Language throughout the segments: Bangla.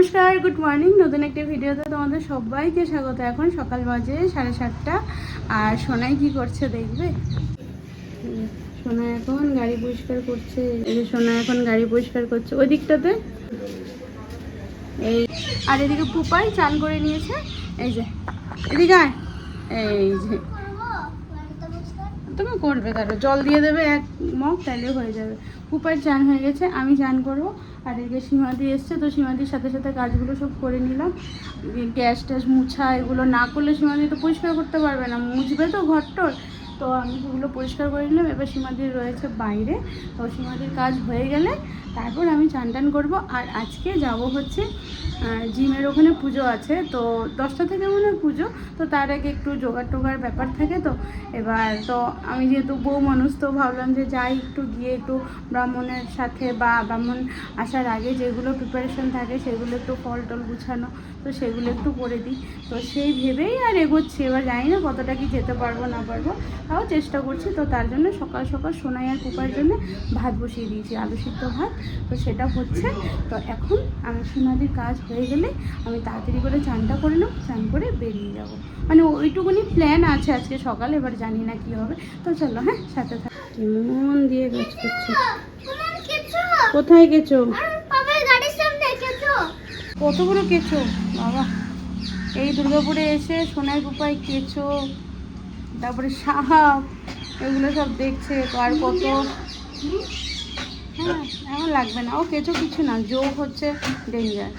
নমস্কার গুড মর্নিং নতুন একটি ভিডিওতে তোমাদের সবাইকে স্বাগত। এখন সকাল বাজে সাড়ে সাতটা, আর সোনাই কি করছে দেখবে? সোনা এখন গাড়ি পরিষ্কার করছে, এই যে সোনা এখন গাড়ি পরিষ্কার করছে ওই দিকটাতে। এই, আর এদিকে পুপাই চান করে নিয়েছে, এই যে, এদিকে। এই যে, তুমি করবে তারও জল দিয়ে দেবে এক মগ তাহলে হয়ে যাবে। কুপার চান হয়ে গেছে, আমি চান করব। আর এদিকে সীমাদি এসছে, তো সীমাদির সাথে সাথে কাজগুলো সব করে নিলাম। গ্যাস ট্যাস মুছা, এগুলো না করলে সীমাদি তো পরিষ্কার করতে পারবে না। মুছবে তো ঘরটর। তো আমি সেগুলো পরিষ্কার করে নিলাম। এবার সীমাদির রয়েছে বাইরে। তো সীমাদির কাজ হয়ে গেলে তারপর আমি চান টান করব। আর আজকে যাব হচ্ছে জিমের ওখানে পুজো আছে। তো দশটা থেকে মনে হয় পুজো। তো তার আগে একটু জোগাড় টোগার ব্যাপার থাকে তো। এবার তো আমি যেহেতু বউ মানুষ, তো ভাবলাম যে যাই একটু গিয়ে একটু ব্রাহ্মণের সাথে বা ব্রাহ্মণ আসার আগে যেগুলো প্রিপারেশন থাকে, সেগুলো একটু ফল টল গুছানো, তো সেগুলো একটু করে দিই। তো সেই ভেবেই আর এগোচ্ছি। এবার জানি না কতটা কি যেতে পারব, না পারব। তাও চেষ্টা করছি। তো তার জন্য সকাল সকাল সোনাই আর কুপার জন্য ভাত বসিয়ে দিয়েছি আলু সিদ্ধ ভাত। তো সেটা হচ্ছে তো এখন আমি সোনাদির কাজ হয়ে গেলে আমি তাড়াতাড়ি করে চানটা করে নেব চান করে বেরিয়ে যাব। মানে ওইটুকুনি প্ল্যান আছে আজকে সকালে এবার জানি না কি হবে। তো চলো হ্যাঁ সাথে থাক। মন দিয়ে কাজ করছি? কোথায় গেছো কতগুলো কেঁচো? বাবা এই দুর্গাপুরে এসে সোনার কুপায় কেঁচো তারপরে সাপ এগুলো সব দেখছে তো আর কত। হ্যাঁ এখন লাগবে না। ও কেঁচো কিছু না যোগ হচ্ছে ডেঞ্জার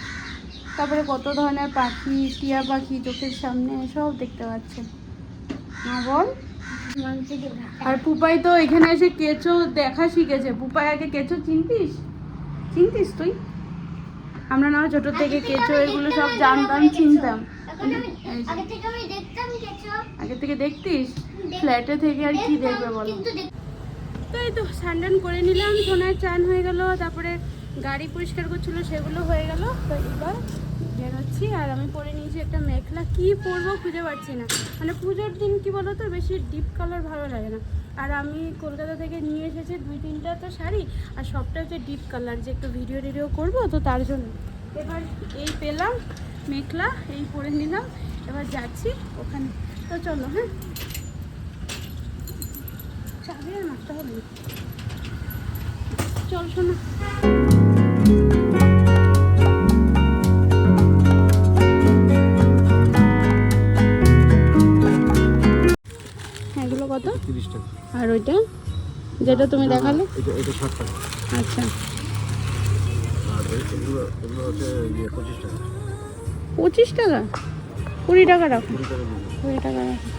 তারপরে কত ধরনের পাখি টিয়া পাখি চোখের সামনে সব দেখতে পাচ্ছে। না বল। আর পুপাই তো এখানে এসে কেঁচো দেখা শিখেছে। পুপাই আগে কেঁচো চিনতিস? চিনতিস তুই? আমরা না ছোট থেকে কেঁচো এগুলো সব জানতাম চিনতাম। আগে থেকে দেখতিস? ফ্ল্যাটে থেকে আর কি দেখবে বলো? তো এই তো স্নান করে নিলাম সোনার চান হয়ে গেল তারপরে গাড়ি পরিষ্কার করছিল সেগুলো হয়ে গেল। তো এবার বেরোচ্ছি আর আমি পরে নিয়েছি একটা মেখলা। কি পরবো খুঁজে পাচ্ছি না। মানে পুজোর দিন কি বলো তো বেশি ডিপ কালার ভালো লাগে না। আর আমি কলকাতা থেকে নিয়ে এসেছি দুই তিনটা তো শাড়ি আর সবটা হচ্ছে ডিপ কালার। যে একটু ভিডিও টিডিও করব তো তার জন্য। এবার এই পেলাম মেখলা এই পরে নিলাম। এবার যাচ্ছি ওখানে। তো চলো হ্যাঁ? চাবি আর মাছটা হবে চল শোনা এগুলো কত? আর ওইটা? যেটা তুমি দেখালে? আচ্ছা। ইয়ে পঁচিশ টাকা? কুড়ি টাকা রাখো কুড়ি টাকা রাখো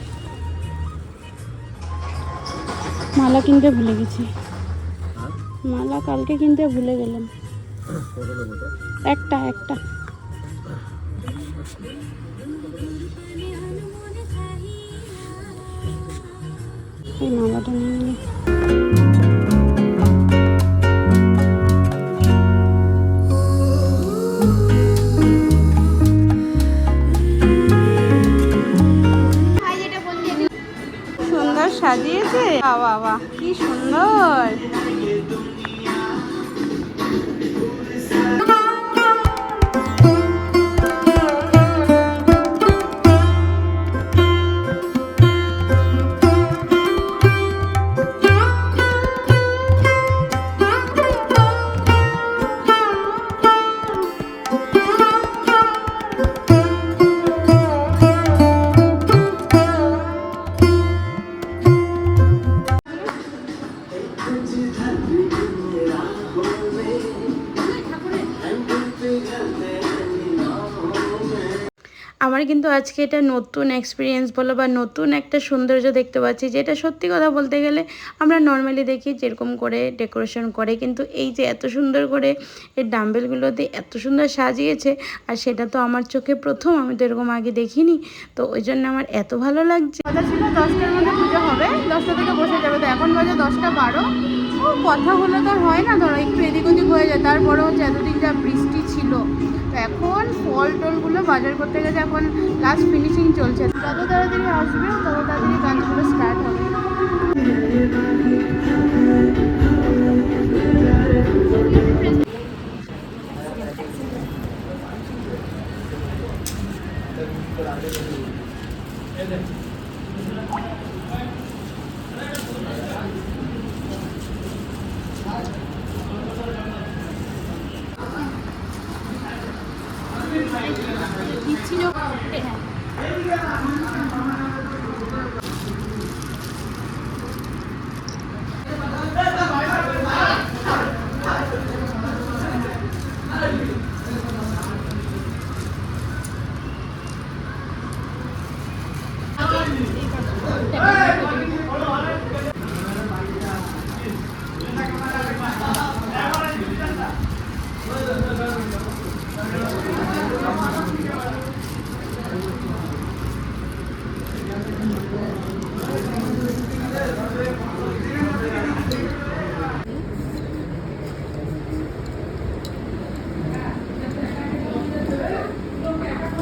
মালা কিনতে ভুলে গেছি। মালা কালকে কিনতে ভুলে গেলাম। একটা একটা। এই মালাটা নিয়ে সাজিয়েছে বাবা বাহ কি সুন্দর। আমার কিন্তু আজকে এটা নতুন এক্সপিরিয়েন্স বলো বা নতুন একটা সৌন্দর্য দেখতে পাচ্ছি, যেটা সত্যি কথা বলতে গেলে আমরা নর্মালি দেখি যেরকম করে ডেকোরেশন করে, কিন্তু এই যে এত সুন্দর করে এই ডাম্বেলগুলো দিয়ে এত সুন্দর সাজিয়েছে, আর সেটা তো আমার চোখে প্রথম, আমি তো এরকম আগে দেখিনি, তো ওই জন্য আমার এত ভালো লাগছে। কথা দশটার মধ্যে পুজো হবে, দশটা থেকে বসে যাবে, তো এখন বাজে দশটা বারো। ও কথা হলে তো হয় না, ধরো একটু এদিক ওদিক হয়ে যায়। তারপরে হচ্ছে এতদিন যা বৃষ্টি ছিল, তো এখন ফল টলগুলো বাজার করতে গেছে এখন লাস্ট ফিনিশিং চলছে। যত তাড়াতাড়ি আসবে, তত তাড়াতাড়ি কাজগুলো স্টার্ট হবে। দিচ্ছি যখন হ্যাঁ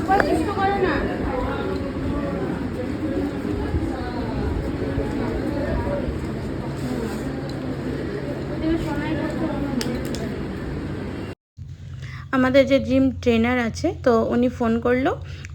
উপায় দুষ্ট করে না আমাদের যে জিম ট্রেনার আছে, তো উনি ফোন করল।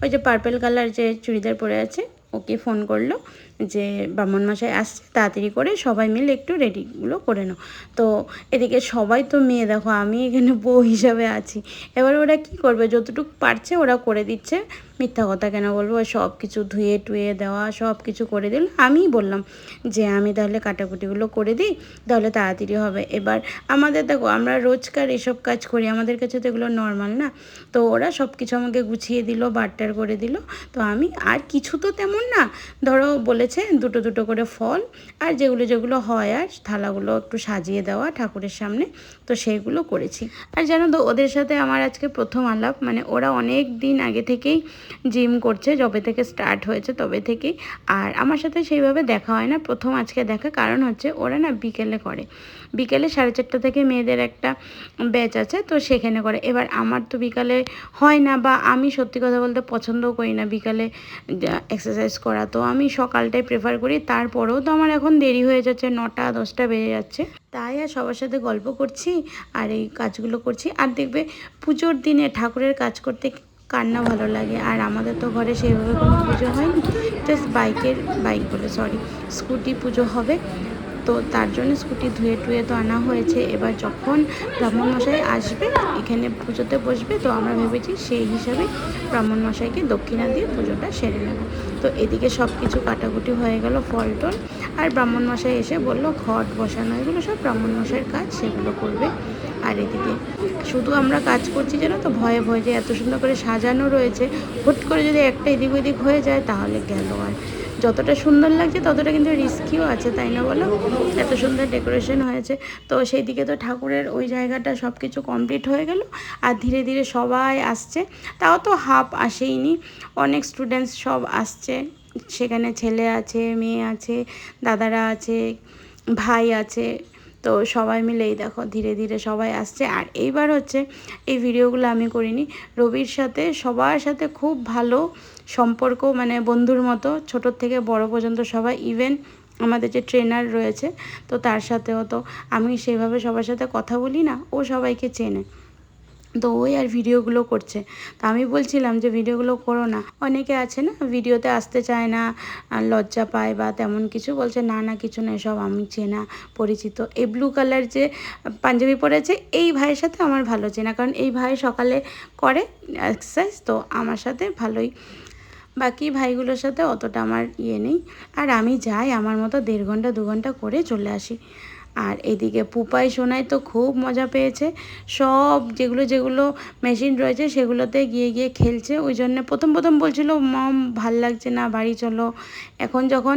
ওই যে পার্পেল কালার যে চুড়িদার পরে আছে, ওকে ফোন করল। যে ব্রাহ্মণ মশাই আসছে, তাড়াতাড়ি করে সবাই মিলে একটু রেডিগুলো করে নাও। তো এদিকে সবাই তো মেয়ে, দেখো আমি এখানে বউ হিসাবে আছি। এবার ওরা কি করবে? যতটুকু পারছে ওরা করে দিচ্ছে। মিথ্যা কথা কেন বলব? সব কিছু ধুয়ে টুয়ে দেওয়া সব কিছু করে দিল। আমিই বললাম যে আমি তাহলে কাটাকুটিগুলো করে দিই, তাহলে তাড়াতাড়ি হবে। এবার আমাদের দেখো, আমরা রোজকার এসব কাজ করি। আমাদের কাছে তো এগুলো নর্মাল না। তো ওরা সব কিছু আমাকে গুছিয়ে দিল, বাট্টার করে দিল। তো আমি আর কিছু তো তেমন না। ধরো বলেছে দুটো দুটো করে ফল আর যেগুলো যেগুলো হয় আর থালাগুলো একটু সাজিয়ে দেওয়া ঠাকুরের সামনে, তো সেইগুলো করেছি। আর জানো তো, ওদের সাথে আমার আজকে প্রথম আলাপ মানে ওরা অনেক দিন আগে থেকেই জিম করছে, যবে থেকে স্টার্ট হয়েছে তবে থেকেই। আর আমার সাথে সেইভাবে দেখা হয় না, প্রথম আজকে দেখা, কারণ হচ্ছে ওরা না বিকেলে করে। বিকেলে সাড়ে চারটা থেকে মেয়েদের একটা ব্যাচ আছে, তো সেখানে করে। এবার আমার তো বিকালে হয় না বা আমি সত্যি কথা বলতে পছন্দও করি না বিকালে এক্সারসাইজ করা, তো আমি সকালটাই প্রেফার করি। তারপরেও তো আমার এখন দেরি হয়ে যাচ্ছে, নটা, দশটা বেজে যাচ্ছে। তাই আর সবার সাথে গল্প করছি আর এই কাজগুলো করছি। আর দেখবে পুজোর দিনে ঠাকুরের কাজ করতে কার না ভালো লাগে, আর আমাদের তো ঘরে সেইভাবে কোনো পুজো হয়নি জাস্ট বাইকের বাইক বলে সরি স্কুটি পুজো হবে। তো তার জন্য স্কুটি ধুয়ে টুয়ে তো আনা হয়েছে। এবার যখন ব্রাহ্মণ মশাই আসবে, এখানে পুজোতে বসবে, তো আমরা ভেবেছি সেই হিসাবে ব্রাহ্মণ মশাইকে দক্ষিণা দিয়ে পুজোটা সেরে নেব। তো এদিকে সব কিছু কাটাকুটি হয়ে গেল ফল টল। আর ব্রাহ্মণ মশাই এসে বলল, ঘট বসানো, এগুলো সব ব্রাহ্মণ মশাইয়ের কাজ, সেগুলো করবে। আর এদিকে, শুধু আমরা কাজ করছি যেন তো, ভয়ে ভয়ে যে এত সুন্দর করে সাজানো রয়েছে, হুট করে যদি একটা এদিক ওদিক হয়ে যায়, তাহলে গেল আর। যতটা সুন্দর লাগছে, ততটা কিন্তু রিস্কিও আছে, তাই না বলো? এত সুন্দর ডেকোরেশন হয়েছে। তো সেই দিকে তো ঠাকুরের ওই জায়গাটা সব কিছু কমপ্লিট হয়ে গেল, আর ধীরে ধীরে সবাই আসছে। তাও তো হাফ আসেইনি, অনেক স্টুডেন্টস সব আসছে। সেখানে ছেলে আছে, মেয়ে আছে, দাদারা আছে, ভাই আছে। তো সবাই মিলে এই দেখো, ধীরে ধীরে সবাই আসছে। আর এইবার হচ্ছে, এই ভিডিওগুলো আমি করিনি। রবির সাথে সবার সাথে খুব ভালো সম্পর্ক মানে বন্ধুর মতো ছোটোর থেকে বড় পর্যন্ত সবাই ইভেন আমাদের যে ট্রেনার রয়েছে, তো তার সাথেও তো আমি সেভাবে সবার সাথে কথা বলি না, ও সবাইকে চেনে। তো ওই আর ভিডিওগুলো করছে। তো আমি বলছিলাম যে, ভিডিওগুলো করো না। অনেকে আছে না, ভিডিওতে আসতে চায় না লজ্জা পায় বা তেমন কিছু, বলছে, না না, কিছু না সব আমি চেনা, পরিচিত। এই ব্লু কালার যে পাঞ্জাবি পরেছে, এই ভাইয়ের সাথে আমার ভালো চেনা, কারণ এই ভাই সকালে করে এক্সারসাইজ তো আমার সাথে ভালোই বাকি ভাইগুলোর সাথে অতটা আমার ইয়ে নেই। আর আমি যাই আমার মতো দেড় ঘণ্টা দু ঘণ্টা করে চলে আসি। আর এদিকে পুপাই সোনাই তো খুব মজা পেয়েছে। সব যেগুলো যেগুলো মেশিন রয়েছে সেগুলোতে গিয়ে গিয়ে খেলছে। ওই জন্য প্রথম প্রথম বলছিল মম ভালো লাগছে না বাড়ি চলো। এখন যখন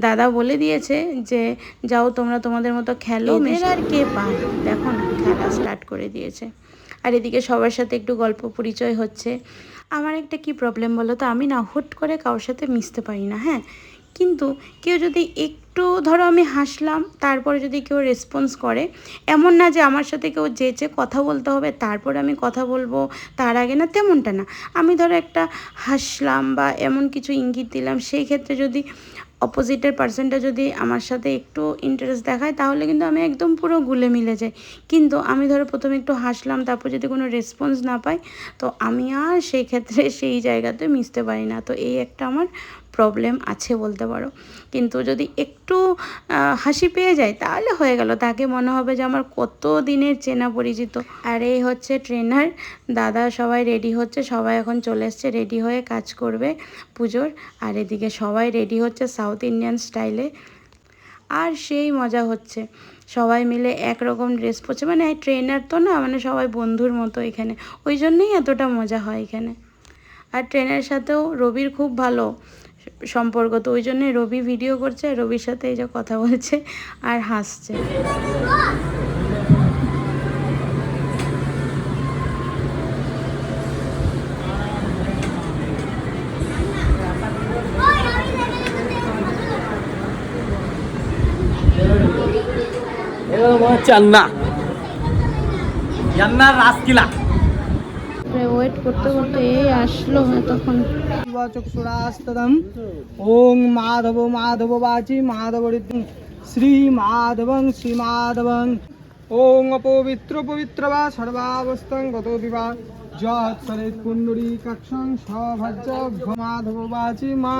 দাদা বলে দিয়েছে যে যাও তোমরা তোমাদের মতো খেলো মেয়ের আর কে পায়? দেখো খেলা স্টার্ট করে দিয়েছে। আর এদিকে সবার সাথে একটু গল্প পরিচয় হচ্ছে। আমার একটা কি প্রবলেম বলো তো? আমি না হুট করে কারোর সাথে মিশতে পারি না হ্যাঁ? কিন্তু কেউ যদি একটু ধরো আমি হাসলাম, তারপরে যদি কেউ রেসপন্স করে, এমন না যে আমার সাথে কেউ যেচে কথা বলতে হবে, তারপরে আমি কথা বলব, তার আগে না, তেমনটা না। আমি ধরো একটা হাসলাম বা এমন কিছু ইঙ্গিত দিলাম, সেই ক্ষেত্রে যদি অপোজিটের পার্সনটা যদি আমার সাথে একটু ইন্টারেস্ট দেখায়, তাহলে কিন্তু আমি একদম পুরো গুলে মিলে যাই। কিন্তু আমি ধরো প্রথমে একটু হাসলাম, তারপর যদি কোনো রেসপন্স না পাই, তো আমি আর সেই ক্ষেত্রে সেই জায়গাতে মিশতে পারি না। তো এই একটা আমার প্রবলেম আছে বলতে পারো। কিন্তু যদি একটু হাসি পেয়ে যায় তাহলে হয়ে গেল। তাকে মনে হবে যে আমার কত দিনের চেনা পরিচিত। আর এই হচ্ছে ট্রেনার দাদা সবাই রেডি হচ্ছে, সবাই এখন চলে এসছে রেডি হয়ে কাজ করবে পুজোর। আর এদিকে সবাই রেডি হচ্ছে সাউথ ইন্ডিয়ান স্টাইলে আর সেই মজা হচ্ছে, সবাই মিলে একরকম ড্রেস পরছে। মানে ট্রেনার তো না মানে সবাই বন্ধুর মতো এখানে। ওই জন্যই এতটা মজা হয় এখানে। আর ট্রেনের সাথেও রবির খুব ভালো। সম্পর্ক। তো ওই জন্যই রবি ভিডিও করছে রবির সাথে এই যে কথা বলছে আর হাসছে। হচ্ছে রাসকিলা ওয়েট করতে করতে এই আসলো তখন। চক্ষুরাস্তদম ওং মাধব মাধব বাচি মাধব শ্রী মাধবং শ্রী মাধবং। ওং অপবিত্র পবিত্র বা সর্বাবস্থং গত বিবা যৎসরেত কুণ্ডলী কক্ষং সভজ্য মাধব বাচি মা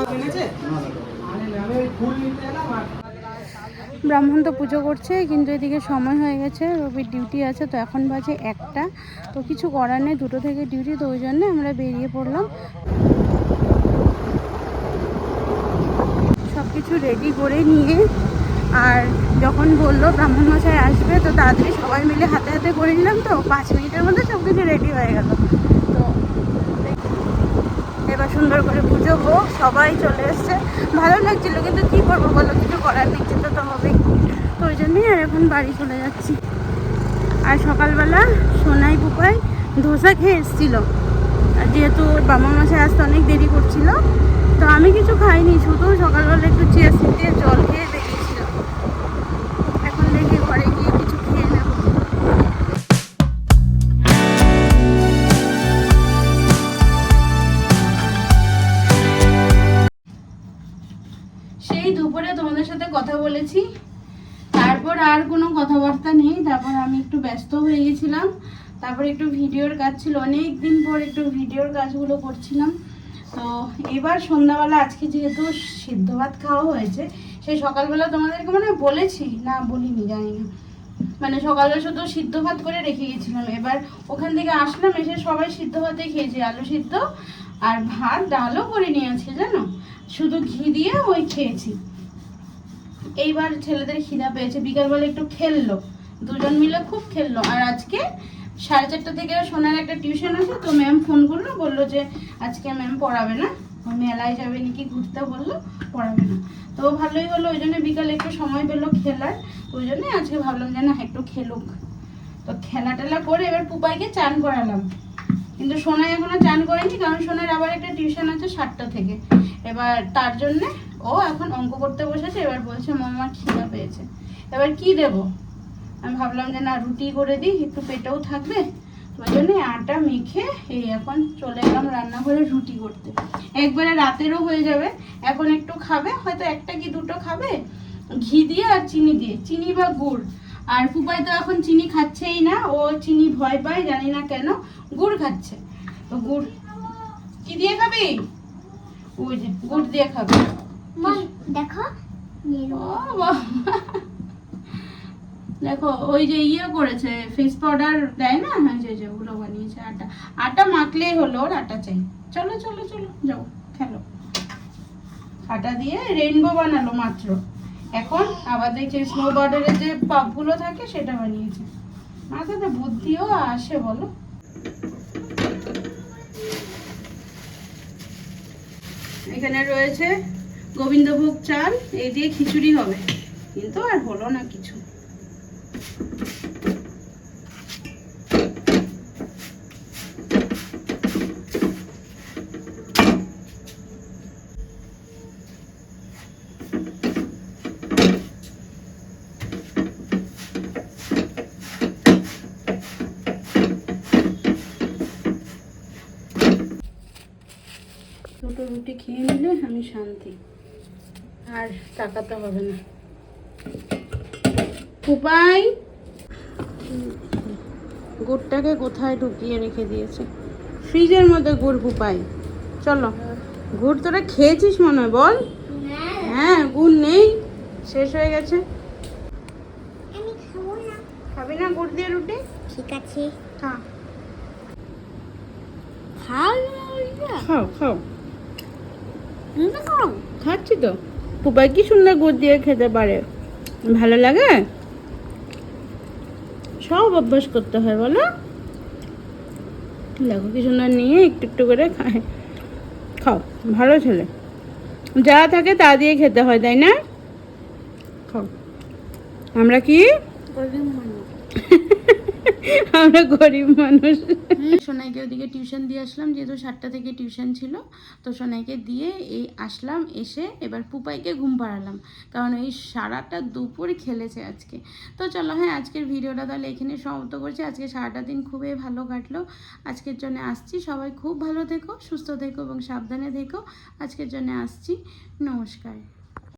ফুল নিতে এলাম আর। ব্রাহ্মণ তো পুজো করছে, কিন্তু এদিকে সময় হয়ে গেছে, রবির ডিউটি আছে, তো এখন বাজে একটা। তো কিছু করার নেই, দুটো থেকে ডিউটি তো ওই জন্য আমরা বেরিয়ে পড়লাম। সব কিছু রেডি করে নিয়ে, আর যখন বলল ব্রাহ্মণ মশাই আসবে, তো তাড়াতাড়ি সবাই মিলে হাতে হাতে করে নিলাম, তো পাঁচ মিনিটের মধ্যে সব কিছু রেডি হয়ে গেল। সুন্দর করে পুজো হোক, সবাই চলে এসছে। ভালো লাগছিল, কিন্তু কি করব বলো? কিছু করার নেই তো তো হবেই। তো ওই জন্যই আর এখন বাড়ি চলে যাচ্ছি। আর সকালবেলা সোনাই পোকায় ধোসা খেয়ে এসেছিল। আর যেহেতু বাবা মাসে আসতে অনেক দেরি করছিল, তো আমি কিছু খাইনি, শুধু তারপর একটু ভিডিওর কাজ ছিল অনেক দিন পর একটু ভিডিওর কাজগুলো করছিলাম। তো এবার সন্ধ্যাবেলা আজকে যেহেতু সিদ্ধ ভাত খাওয়া হয়েছে, সেই সকালবেলা তোমাদেরকে মানে বলেছি, না বলিনি, জানি না। মানে সকালবেলা শুধু সিদ্ধ ভাত করে রেখে গেছিলাম। এবার ওখান থেকে আসলাম, এসে সবাই সিদ্ধ ভাতে খেয়েছি, আলু সিদ্ধ আর ভাত, ডালও করে নিয়ে আজকে, জানো? শুধু ঘি দিয়ে ওই খেয়েছি। এইবার ছেলেদের খিদা পেয়েছে, বিকালবেলা একটু খেললো। দুজন মিলে খুব খেললো। আর আজকে সাড়ে চারটা থেকে সোনার একটা টিউশন আছে, তো ম্যাম ফোন করল, বলল যে আজকে ম্যাম পড়াবে না। মেলায় যাবে নাকি ঘুরতে বলল, পড়াবে না। তো ভালোই হলো, ওই জন্য বিকালে একটু সময় পেল খেলার, ওই জন্য আজকে ভাবলাম যে না, একটু খেলুক। তো খেলা টেলা করে এবার পুপাইকে চান করালাম। কিন্তু সোনাই এখনও চান করেনি, কারণ সোনার আবার একটা টিউশন আছে সাতটা থেকে। এবার তার জন্যে ও এখন অঙ্ক করতে বসেছে, এবার বলছে মামা খিদা পেয়েছে। এবার কি দেব? আমি ভাবলাম যে না রুটি করে দিই একটু পেটেও থাকবে। ওই জন্য আটা মেখে এই এখন চলে এলাম রান্নাঘরে রুটি করতে। একবারে রাতেরও হয়ে যাবে এখন একটু খাবে হয়তো একটা কি দুটো খাবে। ঘি দিয়ে আর চিনি দিয়ে চিনি বা গুড়। আর পুপাই তো এখন চিনি খাচ্ছেই না ও চিনি ভয় পায় জানি না কেন গুড় খাচ্ছে। তো গুড় কি দিয়ে খাবি? ওই যে গুড় দিয়ে খাবে। দেখো। দেখো, ওই যে ইয়ে করেছে ফেস পাউডার দেয় না? হ্যাঁ যে যে ওগুলো বানিয়েছে, আটা। আটা মাখলেই হলো ওর আটা চাই। চলো চলো চলো, যাও, খেলো। আটা দিয়ে রেইনবো বানালো মাত্র। এখন আবার দেখছি স্নো বর্ডারের যে পাপগুলো থাকে, সেটা বানিয়েছে। মাথাতে বুদ্ধিও আসে, বলো। এখানে রয়েছে গোবিন্দভোগ চাল, এই দিয়ে খিচুড়ি হবে। কিন্তু আর হলো না কিছু দুটো রুটি খেয়ে নিলে আমি শান্তি। আর তাকাতে হবে না। উপায়? গুড়টাকে কোথায় ঢুকিয়ে রেখে দিয়েছে? ফ্রিজের মধ্যে গুড় ফুপাই। চলো। গুড় তোরা খেয়েছিস মনে হয় বল? হ্যাঁ গুড় নেই। শেষ হয়ে গেছে। আমি খাব না। গুড় দিয়ে রুটি? ঠিক আছে। খা। খাও খাও খাও খাও। খাচ্ছি তো। পুপাই কি সুন্দর গুড় দিয়ে খেতে পারে। ভালো লাগে? সব অভ্যাস করতে হয় বলো। দেখো কি সুন্দর নিয়ে একটু একটু করে খায়। খাও ভালো ছেলে যা থাকে তা দিয়ে খেতে হয় তাই না? খাও। আমরা কি? আমরা গরিব মানুষ। সোনাইকে ওদিকে টিউশন দিয়ে আসলাম, যেহেতু সাতটা থেকে টিউশন ছিল, তো সোনাইকে দিয়ে এই আসলাম, এসে এবার পুপাইকে ঘুম পাড়ালাম, কারণ এই সারাটা দুপুর খেলেছে আজকে। তো চলো হ্যাঁ আজকের ভিডিওটা তাহলে এখানে সমাপ্ত করছি। আজকে সারাটা দিন খুবই ভালো কাটলো। আজকের জন্য আসছি। সবাই খুব ভালো থেকো, সুস্থ থেকো এবং সাবধানে থেকো। আজকের জন্য আসছি। নমস্কার।